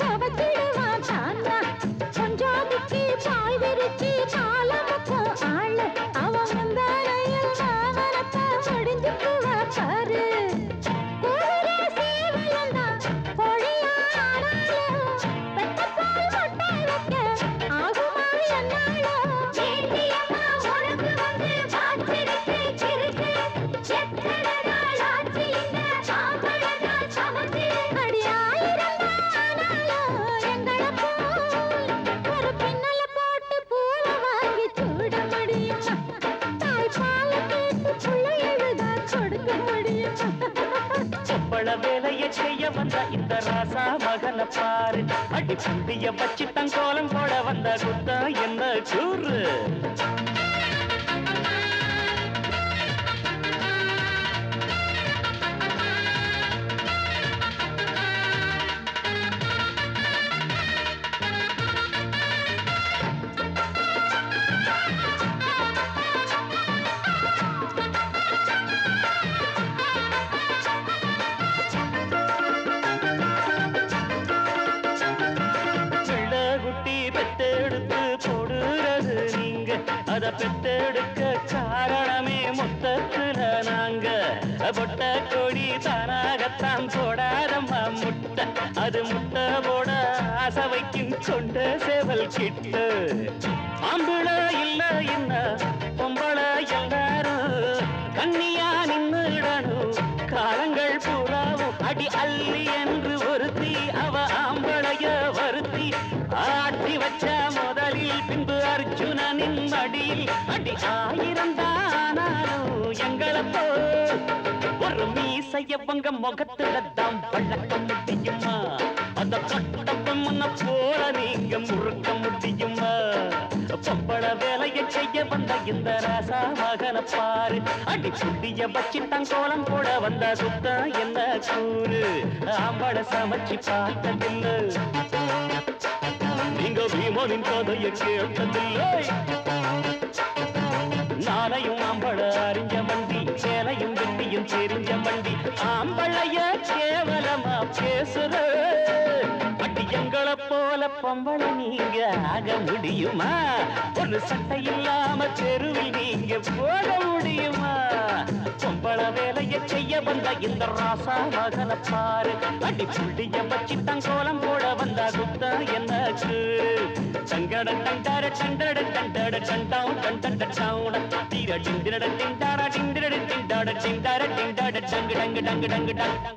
சேலையத்தான் செய்ய வந்த இந்த ராசா மகன பாரு. அடி புந்திய வச்சு தங்கோலம் போட வந்த குத்தா என்ன கூறு? அத பெத்தெடுக்க காரணமே மொத்தத்துல நாங்க. பொட்ட கொடி தானாகத்தான் போடாதம்மா முட்டை. அது முட்டை போட ஆசை வைக்கும் கொண்ட சேவல் கிட்ட. ஆம்பள இல்ல என்ன? பொம்பள எல்லாரும் கண்ணியா நின்னுடணும். காலங்கள் பூராவும் அடி அள்ளி என்று அடியில் அடி ஆயிரம் தானாலும் எங்களை ஒரு மீசைய பங்க முகத்துல தான் பழக்க முடியுமா? அந்த கட்டப்பம் முன்ன போல நீங்க முறுக்க முடியுமா? பொம்பள வேலையை செய்ய வந்த இந்த ராசா மகனை பாரு. அடி சுண்டிய வச்சு தங்கோலம் போட வந்த சுத்தம் என்ன கூறு? ஆம்பளை சமைச்சு பார்த்ததில்லை. நீங்க பீமனின் கதையை கேட்டதில்லை. நாளையும் ஆம்பள அறிஞ்ச வண்டி சேலையும் வெட்டியும் தெரிஞ்ச வண்டி ஆம்பளைய கேவலமா பேசுற. எங்களை போல பொம்பளை நீங்க ஆக முடியுமா? ஒரு சட்டை இல்லாம தெருவில் நீங்க போக முடியுமா? பொம்பளை வேலையை செய்ய வந்த இந்த ராசா மகன பாரு. அடி புள்ளிய வச்சு தங்கோலம் போட வந்த குத்த எனக்கு சங்கட டண்டட சண்டட டண்டட சண்டாம் டண்டட டவுன தீர டிண்டிட டிண்டார டிண்டிட டிண்டாட டிண்டார டிண்டாட டங்கு டங்கு டங்கு டங்கு